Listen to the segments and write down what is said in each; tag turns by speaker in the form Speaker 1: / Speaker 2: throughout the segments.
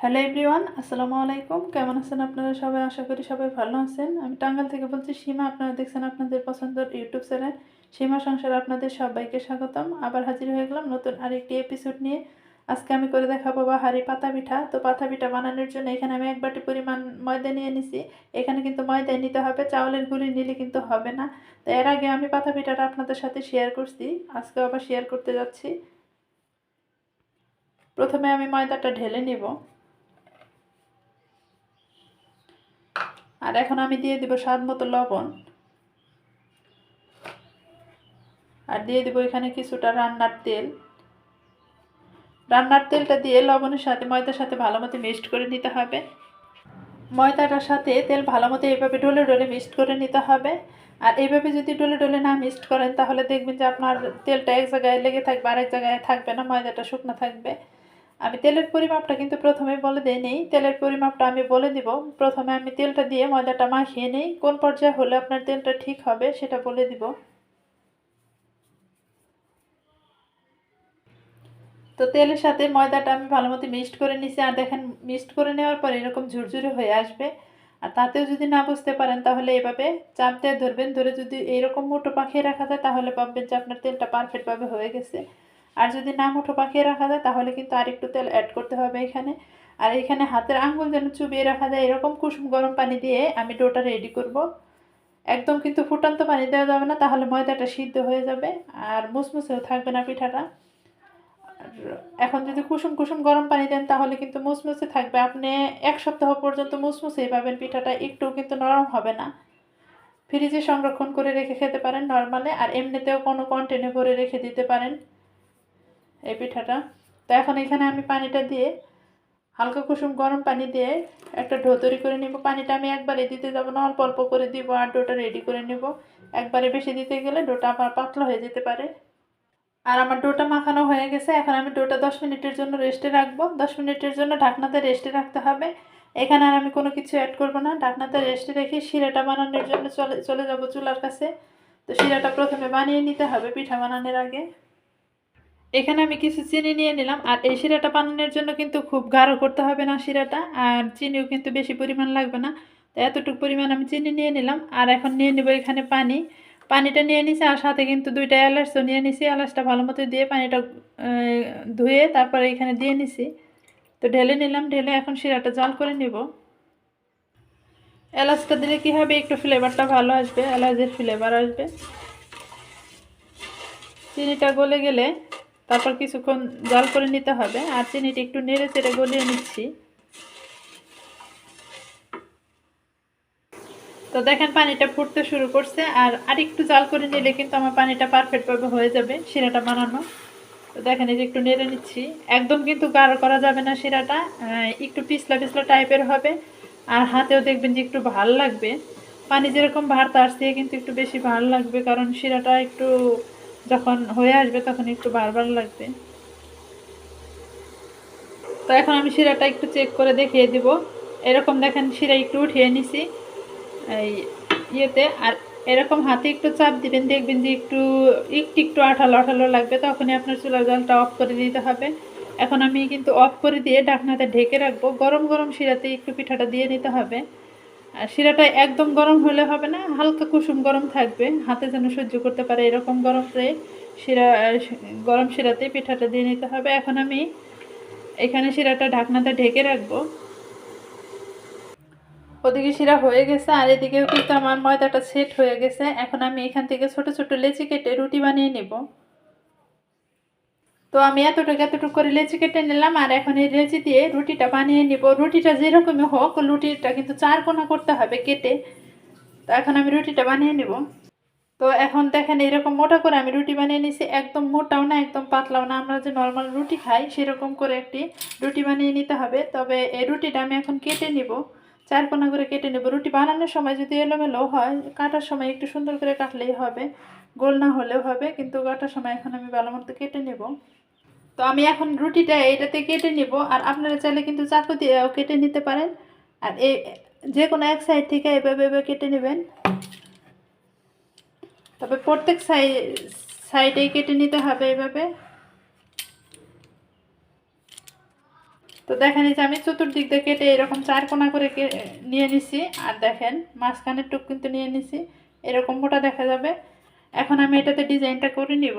Speaker 1: Hello everyone, আসসালামু আলাইকুম। কেমন আছেন আপনারা সবাই? আশা করি সবাই ভালো আছেন। আমি টাঙ্গাল থেকে বলছি, সীমা, আপনারা দেখছেন আপনাদের পছন্দের ইউটিউব চ্যানেল। সীমা সংসার আপনাদের সবাইকে স্বাগতম। আবার হাজির হয়ে গেলাম নতুন আরেকটি এপিসোড নিয়ে। আজকে আমি করে দেখাবো বা বাহারি পাতা পিঠা। তো পাতা পিঠা বানানোর জন্য এখানে আমি এক বাটি পরিমাণ ময়দা নিয়ে নিছি। এখানে কিন্তু ময়দা নিতে হবে, চাউলের গুঁড়ি নিলে কিন্তু হবে না। তো এর আগে আমি পাতা পিঠাটা আপনাদের সাথে শেয়ার করছি। আজকে আবার শেয়ার করতে যাচ্ছি। প্রথমে আমি ময়দাটা ঢেলে নিব। আর এখন আমি দিয়ে দেবো স্বাদ মতো লবণ। আর দিয়ে দেবো এখানে কিছুটা রান্নার তেল। রান্নার তেলটা দিয়ে লবণের সাথে, ময়দার সাথে ভালো মতো মিক্সড করে নিতে হবে। ময়দাটার সাথে তেল ভালো মতো এইভাবে ডলে ডলে মিক্সড করে নিতে হবে। আর এইভাবে যদি ডলে ডলে না মিক্সড করেন, তাহলে দেখবেন যে আপনার তেলটা এক জায়গায় লেগে থাকবে, আরেক জায়গায় থাকবে না, ময়দাটা শুকনো থাকবে। আমি তেলের পরিমাপটা কিন্তু প্রথমে বলে দিই নেই। তেলের পরিমাপটা আমি বলে দিব। প্রথমে আমি তেলটা দিয়ে ময়দাটা মাখিয়ে নেই। কোন পর্যায়ে হলে আপনার তেলটা ঠিক হবে সেটা বলে দিব। তো তেলের সাথে ময়দাটা আমি ভালো মতো মিক্সড করে নিছি। আর দেখেন, মিক্সড করে নেওয়ার পর এরকম ঝুরঝুরে হয়ে আসবে। আর তাতেও যদি না বুঝতে পারেন তাহলে এভাবে চাপ দিয়ে ধরবেন। ধরে যদি এইরকম মোটো পাখিয়ে রাখা যায় তাহলে ভাববেন যে আপনার তেলটা পারফেক্টভাবে হয়ে গেছে। আর যদি না মুঠো পাকিয়ে রাখা যায়, তাহলে কিন্তু আর একটু তেল অ্যাড করতে হবে এখানে। আর এখানে হাতের আঙ্গুল যেন চুবিয়ে রাখা যায়, এরকম কুসুম গরম পানি দিয়ে আমি ডোটা রেডি করব। একদম কিন্তু ফুটান্ত পানি দেওয়া যাবে না, তাহলে ময়দাটা সিদ্ধ হয়ে যাবে আর মুসমুসেও থাকবে না পিঠাটা। এখন যদি কুসুম কুসুম গরম পানি দেন, তাহলে কিন্তু মুসমুসে থাকবে। আপনি এক সপ্তাহ পর্যন্ত মুসমুসেই পাবেন পিঠাটা একটু কিন্তু নরম হবে না। ফ্রিজে সংরক্ষণ করে রেখে খেতে পারেন নর্মালে, আর এমনিতেও কোনো কন্টেনে ভরে রেখে দিতে পারেন। এই পিঠাটা। তো এখন এখানে আমি পানিটা দিয়ে হালকা কুসুম গরম পানি দিয়ে একটা ডো তৈরি করে নিব। পানিটা আমি একবারে দিতে যাব না, অল্প অল্প করে দিব আর ডোটা রেডি করে নিব। একবারে বেশি দিতে গেলে ডোটা আমার পাতলা হয়ে যেতে পারে। আর আমার ডোটা মাখানো হয়ে গেছে। এখন আমি ডোটা দশ মিনিটের জন্য রেস্টে রাখব। দশ মিনিটের জন্য ঢাকনাতে রেস্টে রাখতে হবে। এখানে আর আমি কোনো কিছু অ্যাড করব না। ঢাকনাতে রেস্টে রেখে শিরাটা বানানোর জন্য চলে চলে যাব চুলার কাছে। তো শিরাটা প্রথমে বানিয়ে নিতে হবে পিঠা বানানোর আগে। এখানে আমি কিছু চিনি নিয়ে নিলাম। আর এই শিরাটা বানানোর জন্য কিন্তু খুব গাঢ় করতে হবে না শিরাটা। আর চিনিও কিন্তু বেশি পরিমাণ লাগবে না। তো এতটুকু পরিমাণ আমি চিনি নিয়ে নিলাম। আর এখন নিয়ে নেব এখানে পানি। পানিটা নিয়ে নিছি আর সাথে কিন্তু দুইটা এলাচও নিয়ে নিছি। এলাচটা ভালো মতো দিয়ে পানিটা ধুয়ে তারপরে এখানে দিয়ে নিছি। তো ঢেলে নিলাম। ঢেলে এখন শিরাটা জল করে নিব। এলাচটা দিলে কী হবে? একটু ফ্লেভারটা ভালো আসবে। এলাচের ফ্লেভার আসবে। চিনিটা গলে গেলে তারপর কিছুক্ষণ জল করে নিতে হবে। আর চিনিটা একটু নেড়ে চেড়ে গলিয়ে নিচ্ছি। তো দেখেন পানিটা ফুটতে শুরু করছে। আর আরেকটু জাল করে নিলে কিন্তু আমার পানিটা পারফেক্টভাবে হয়ে যাবে শিরাটা বানানো। তো দেখেন এই যে একটু নেড়ে নিচ্ছি। একদম কিন্তু গাঢ় করা যাবে না শিরাটা। একটু পিছলা পিছলা টাইপের হবে। আর হাতেও দেখবেন যে একটু ভালো লাগবে। পানি যেরকম ভার তার দিয়ে কিন্তু একটু বেশি ভালো লাগবে। কারণ শিরাটা একটু যখন হয়ে আসবে তখন একটু বারবার লাগবে। তো এখন আমি শিরাটা একটু চেক করে দেখিয়ে দিব। এরকম দেখেন শিরা একটু উঠিয়ে নিছি এই ইয়েতে। আর এরকম হাতে একটু চাপ দিবেন, দেখবেন যে একটু একটু একটু আঠালো আঠালো লাগবে। তখনই আপনার চুলার জলটা অফ করে দিতে হবে। এখন আমি কিন্তু অফ করে দিয়ে ডাকনাতে ঢেকে রাখব। গরম গরম শিরাতে একটু পিঠাটা দিয়ে নিতে হবে। আর শিরাটা একদম গরম হলে হবে না, হালকা কুসুম গরম থাকবে, হাতে যেন সহ্য করতে পারে এরকম গরমে শিরা গরম শিরাতে পিঠাটা দিয়ে নিতে হবে। এখন আমি এখানে শিরাটা ঢাকনাতে ঢেকে রাখব। ওদিকে শিরা হয়ে গেছে আর এদিকেও কিন্তু আমার ময়দাটা সেট হয়ে গেছে। এখন আমি এখান থেকে ছোট ছোট লেচি কেটে রুটি বানিয়ে নেব। তো আমি এতটুকু এতটুকু করে লেচি কেটে নিলাম আর এখন এই লেচি দিয়ে রুটিটা বানিয়ে নিব। রুটিটা যেরকমই হোক, রুটিটা কিন্তু চার কোনা করতে হবে কেটে। তো এখন আমি রুটিটা বানিয়ে নেব। তো এখন দেখেন এরকম মোটা করে আমি রুটি বানিয়ে নিছি। একদম মোটাও না, একদম পাতলাও না। আমরা যে নর্মাল রুটি খাই, সেরকম করে একটি রুটি বানিয়ে নিতে হবে। তবে এই রুটিটা আমি এখন কেটে নিব। চার কোনা করে কেটে নেব। রুটি বানানোর সময় যদি এলোমেলো হয়, কাটার সময় একটু সুন্দর করে কাটলেই হবে, গোল না হলেও হবে, কিন্তু কাটার সময় এখন আমি ভালো মতো কেটে নেব। তো আমি এখন রুটিটা এইটাতে কেটে নেব, আর আপনারা চাইলে কিন্তু চাকু দিয়েও কেটে নিতে পারেন। আর এই যে কোনো এক সাইড থেকে এভাবে এভাবে কেটে নেবেন। তবে প্রত্যেক সাইড সাইডেই কেটে নিতে হবে এভাবে। তো দেখেন এই যে আমি চতুর্দিক দিয়ে কেটে এরকম চার কোনা করে নিয়ে নিছি। আর দেখেন মাঝখানের টুক কিন্তু নিয়ে নিছি। এরকম মোটা দেখা যাবে। এখন আমি এটাতে ডিজাইনটা করে নিব।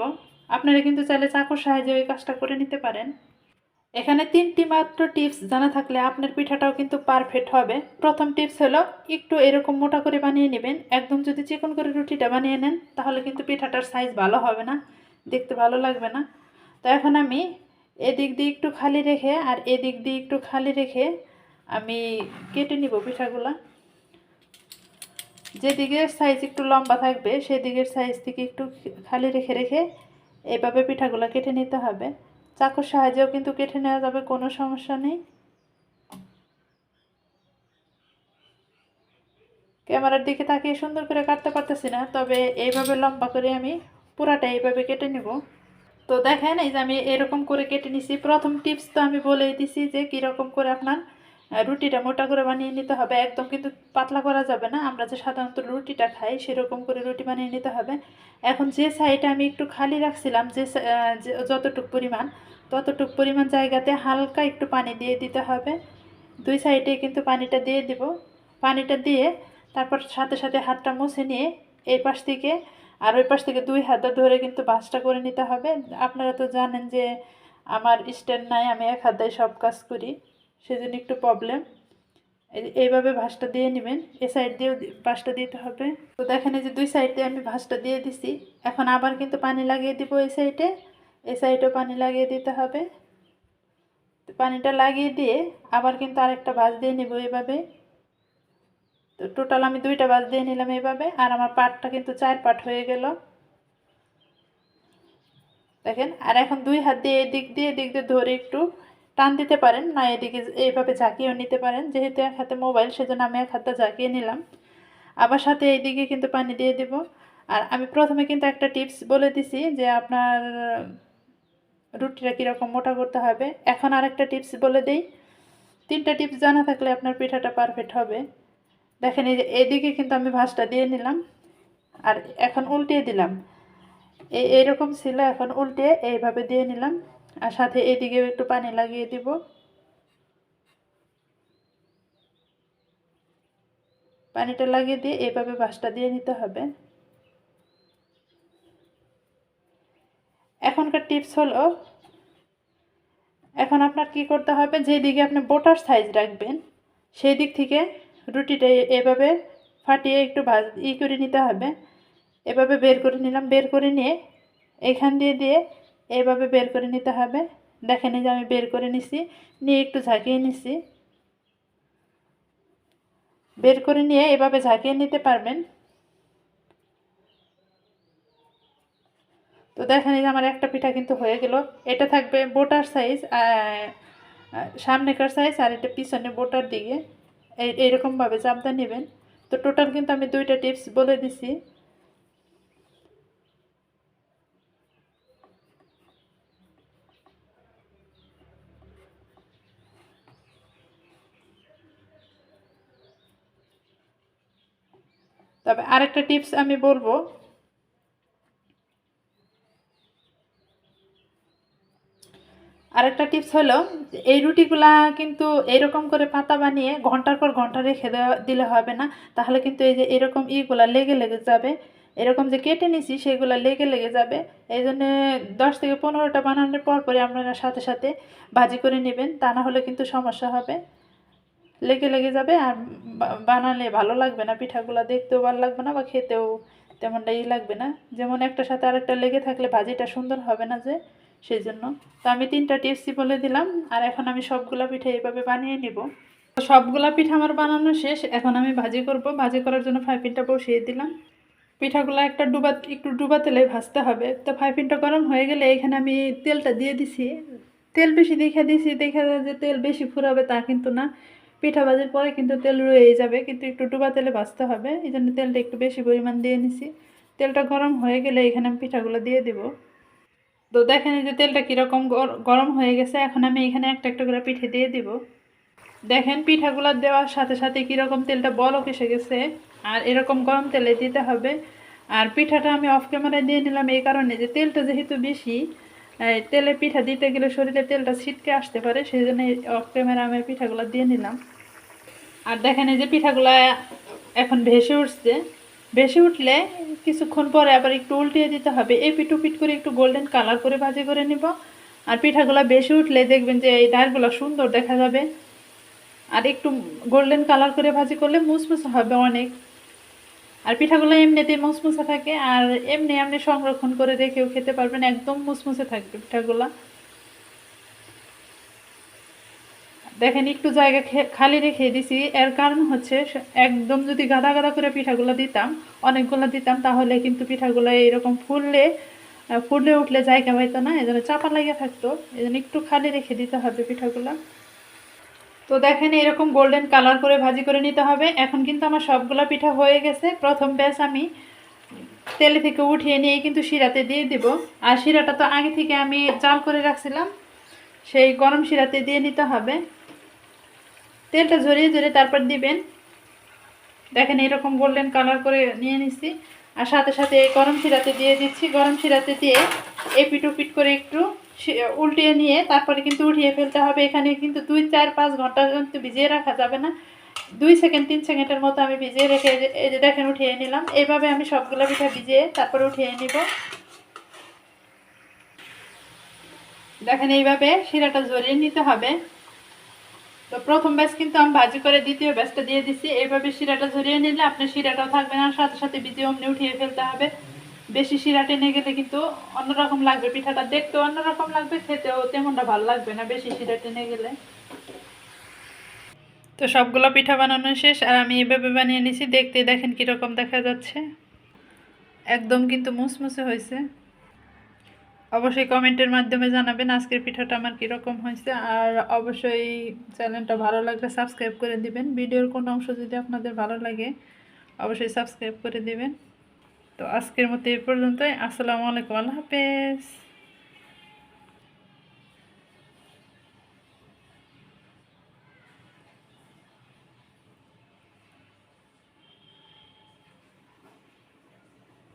Speaker 1: আপনারা কিন্তু চাইলে চাকুর সাহায্যে ওই কাজটা করে নিতে পারেন। এখানে তিনটি মাত্র টিপস জানা থাকলে আপনার পিঠাটাও কিন্তু পারফেক্ট হবে। প্রথম টিপস হলো, একটু এরকম মোটা করে বানিয়ে নেবেন। একদম যদি চিকন করে রুটিটা বানিয়ে নেন, তাহলে কিন্তু পিঠাটার সাইজ ভালো হবে না। দেখতে ভালো লাগবে না। তো এখন আমি এদিক দিয়ে একটু খালি রেখে আর এদিক দিয়ে একটু খালি রেখে আমি কেটে নিব পিঠাগুলা। যেদিকের সাইজ একটু লম্বা থাকবে, সেদিকের সাইজ থেকে একটু খালি রেখে রেখে এভাবে পিঠাগুলো কেটে নিতে হবে। চাকুর সাহায্যেও কিন্তু কেটে নেওয়া যাবে, কোনো সমস্যা নেই। ক্যামেরার দিকে তাকিয়ে সুন্দর করে কাটতে পারতেছি না, তবে এইভাবে লম্বা করে আমি পুরাটা এইভাবে কেটে নেব। তো দেখেন এই যে আমি এরকম করে কেটে নিছি। প্রথম টিপস তো আমি বলেই দিছি যে কীরকম করে আপনার রুটিটা মোটা করে বানিয়ে নিতে হবে। একদম কিন্তু পাতলা করা যাবে না। আমরা যে সাধারণত রুটিটা খাই, সেরকম করে রুটি বানিয়ে নিতে হবে। এখন যে সাইডে আমি একটু খালি রাখছিলাম, যে- যতটুক পরিমাণ, ততটুক পরিমাণ জায়গাতে হালকা একটু পানি দিয়ে দিতে হবে। দুই সাইডে কিন্তু পানিটা দিয়ে দিব। পানিটা দিয়ে তারপর সাথে সাথে হাতটা মুছে নিয়ে এই পাশ থেকে আর ওই পাশ থেকে দুই হাতে ধরে কিন্তু ভাঁজটা করে নিতে হবে। আপনারা তো জানেন যে আমার স্ট্যান্ড নাই, আমি এক হাতে সব কাজ করি, সেজন্য একটু প্রবলেম। এইভাবে ভাঁজটা দিয়ে নেবেন, এ সাইড দিয়েও ভাঁজটা দিতে হবে। তো দেখেন এই যে দুই সাইডে আমি ভাঁজটা দিয়ে দিছি। এখন আবার কিন্তু পানি লাগিয়ে দিব এই সাইডে, এ সাইডেও পানি লাগিয়ে দিতে হবে। পানিটা লাগিয়ে দিয়ে আবার কিন্তু আরেকটা ভাঁজ দিয়ে নেব এইভাবে। তো টোটাল আমি দুইটা ভাঁজ দিয়ে নিলাম এইভাবে আর আমার পাটটা কিন্তু চার পাট হয়ে গেল। দেখেন, আর এখন দুই হাত দিয়ে এদিক দিয়ে এদিক দিয়ে ধরে একটু টান দিতে পারেন, না এদিকে এইভাবে ঝাঁকিয়েও নিতে পারেন। যেহেতু এক হাতে মোবাইল, সেজন্য আমি এক হাতটা ঝাঁকিয়ে নিলাম। আবার সাথে এইদিকে কিন্তু পানি দিয়ে দেব। আর আমি প্রথমে কিন্তু একটা টিপস বলে দিছি যে আপনার রুটিটা কীরকম মোটা করতে হবে। এখন আরেকটা টিপস বলে দেই। তিনটা টিপস জানা থাকলে আপনার পিঠাটা পারফেক্ট হবে। দেখেন এই যে এদিকে কিন্তু আমি ভাঁজটা দিয়ে নিলাম আর এখন উল্টিয়ে দিলাম। এই এইরকম ছিল, এখন উল্টে এইভাবে দিয়ে নিলাম আর সাথে এদিকেও একটু পানি লাগিয়ে দিব। পানিটা লাগিয়ে দিয়ে এইভাবে ভাঁজটা দিয়ে নিতে হবে। এখনকার টিপস হলো, এখন আপনার কি করতে হবে, যেদিকে আপনি বোটার সাইজ রাখবেন, সেই দিক থেকে রুটিটা এভাবে ফাটিয়ে একটু ভাজ, ই করে নিতে হবে। এভাবে বের করে নিলাম। বের করে নিয়ে এখান দিয়ে দিয়ে এভাবে বের করে নিতে হবে। দেখেন যে আমি বের করে নিছি, নিয়ে একটু ঝাঁকিয়ে নিছি। বের করে নিয়ে এভাবে ঝাঁকিয়ে নিতে পারবেন। তো দেখেন যে আমার একটা পিঠা কিন্তু হয়ে গেল। এটা থাকবে বোটার সাইজ সামনেকার সাইজ আর এটা পিছনে বোটার দিকে। এইরকমভাবে চাপদা নেবেন। তো টোটাল কিন্তু আমি দুইটা টিপস বলে দিছি। তবে আরেকটা টিপস আমি বলব। আরেকটা টিপস হলো, এই রুটিগুলা কিন্তু এরকম করে পাতা বানিয়ে ঘণ্টার পর ঘণ্টা রেখে দিলে হবে না। তাহলে কিন্তু এই যে এরকম ইগুলা লেগে লেগে যাবে। এরকম যে কেটে নিছি, সেগুলো লেগে লেগে যাবে। এই জন্যে দশ থেকে পনেরোটা বানানোর পর পরে আপনারা সাথে সাথে ভাজি করে নেবেন। তা না হলে কিন্তু সমস্যা হবে। লেগে লেগে যাবে আর বানালে ভালো লাগবে না। পিঠাগুলো দেখতেও ভালো লাগবে না বা খেতেও তেমনটা ই লাগবে না। যেমন একটা সাথে আরেকটা লেগে থাকলে ভাজিটা সুন্দর হবে না যে। সেই জন্য। তো আমি তিনটা টিপসই বলে দিলাম, আর এখন আমি সবগুলা পিঠা এইভাবে বানিয়ে নিব। সবগুলা পিঠা আমার বানানো শেষ, এখন আমি ভাজি করব। ভাজি করার জন্য ফ্রাইপিনটা বসিয়ে দিলাম। পিঠাগুলো একটা ডুবা, একটু ডুবা তেলে ভাজতে হবে। তো ফ্রাইপিনটা গরম হয়ে গেলে এখানে আমি তেলটা দিয়ে দিছি। তেল বেশি দেখে দিছি, দেখা যায় যে তেল বেশি ফুরাবে তা কিন্তু না। পিঠা ভাজির পরে কিন্তু তেল রয়ে যাবে, কিন্তু একটু ডুবা তেলে ভাজতে হবে। এই জন্য তেলটা একটু বেশি পরিমাণ দিয়ে নিছি। তেলটা গরম হয়ে গেলে এখানে আমি পিঠাগুলো দিয়ে দিব। তো দেখেন এই যে তেলটা কীরকম গর- গরম হয়ে গেছে, এখন আমি এখানে একটা একটা করে পিঠে দিয়ে দিব। দেখেন পিঠাগুলো দেওয়ার সাথে সাথে কীরকম তেলটা বলক এসে গেছে, আর এরকম গরম তেলে দিতে হবে। আর পিঠাটা আমি অফ ক্যামেরায় দিয়ে নিলাম এই কারণে যে তেলটা যেহেতু বেশি তেলে পিঠা দিতে গেলে শরীরে তেলটা ছিটকে আসতে পারে, সেই জন্য অফ ক্যামেরা আমি পিঠাগুলো দিয়ে নিলাম। আর দেখেন এই যে পিঠাগুলো এখন ভেসে উঠছে। ভেসে উঠলে কিছুক্ষণ পরে আবার একটু উল্টিয়ে দিতে হবে। এই পিট পিট করে একটু গোল্ডেন কালার করে ভাজি করে নিব। আর পিঠাগুলো বেশি উঠলে দেখবেন যে এই দাঁড়গুলো সুন্দর দেখা যাবে। আর একটু গোল্ডেন কালার করে ভাজি করলে মুসমুসা হবে অনেক। আর পিঠাগুলো এমনিতে মুসমুসে থাকে। আর এমনি এমনি সংরক্ষণ করে রেখেও খেতে পারবেন। একদম মুসমুসে থাকবে পিঠাগুলো। দেখেন একটু জায়গা খালি রেখে দিছি। এর কারণ হচ্ছে একদম যদি গাদা গাদা করে পিঠাগুলো দিতাম, অনেকগুলো দিতাম, তাহলে কিন্তু পিঠাগুলো এরকম ফুললে ফুলে উঠলে জায়গা পাইতো না এই জন্য চাপা লাগিয়ে থাকতো। এই জন্য একটু খালি রেখে দিতে হবে পিঠাগুলো। তো দেখেন এরকম গোল্ডেন কালার করে ভাজি করে নিতে হবে। এখন কিন্তু আমার সবগুলো পিঠা হয়ে গেছে। প্রথম ব্যাস আমি তেলে থেকে উঠিয়ে নিয়ে কিন্তু শিরাতে দিয়ে দিব। আর শিরাটা তো আগে থেকে আমি চাল করে রাখছিলাম। সেই গরম শিরাতে দিয়ে নিতে হবে। তেলটা ঝরিয়ে ঝরিয়ে তারপর দিবেন। দেখেন এরকম গোল্ডেন কালার করে নিয়ে নিচ্ছি আর সাথে সাথে এই গরম শিরাতে দিয়ে দিচ্ছি। গরম শিরাতে দিয়ে এপিট ওপিট করে একটু উল্টিয়ে নিয়ে তারপরে কিন্তু উঠিয়ে ফেলতে হবে। এখানে কিন্তু দুই, চার, পাঁচ ঘণ্টা কিন্তু ভিজিয়ে রাখা যাবে না। দুই সেকেন্ড, তিন সেকেন্ডের মতো আমি ভিজিয়ে রেখে এই যে দেখেন উঠিয়ে নিলাম। এইভাবে আমি সবগুলো পিঠা ভিজিয়ে তারপরে উঠিয়ে নিব। দেখেন এইভাবে শিরাটা ঝরিয়ে নিতে হবে। তো প্রথম ব্যাচ কিন্তু আমি ভাজি করে দ্বিতীয় ব্যাচটা দিয়ে দিচ্ছি এইভাবে শিরাটা ঝরিয়ে নিলে আপনার শিরাটাও থাকবে না, সাথে সাথে ভিজিয়ে অমনি উঠিয়ে ফেলতে হবে। বেশি শিরা টেনে গেলে কিন্তু অন্যরকম লাগবে, পিঠাটা দেখতেও অন্যরকম লাগবে, খেতেও তেমনটা ভালো লাগবে না বেশি শিরা টেনে গেলে। তো সবগুলো পিঠা বানানো শেষ, আর আমি এভাবে বানিয়ে নিছি, দেখতে দেখেন কীরকম দেখা যাচ্ছে। একদম কিন্তু মুসমুসে হয়েছে। অবশ্যই কমেন্টের মাধ্যমে জানাবেন আজকের পিঠাটা আমার কীরকম হয়েছে। আর অবশ্যই চ্যানেলটা ভালো লাগলে সাবস্ক্রাইব করে দিবেন। ভিডিওর কোনো অংশ যদি আপনাদের ভালো লাগে, অবশ্যই সাবস্ক্রাইব করে দিবেন। তো আজকের মতো এ পর্যন্তই। আসসালামু আলাইকুম। আল্লাহ হাফেজ।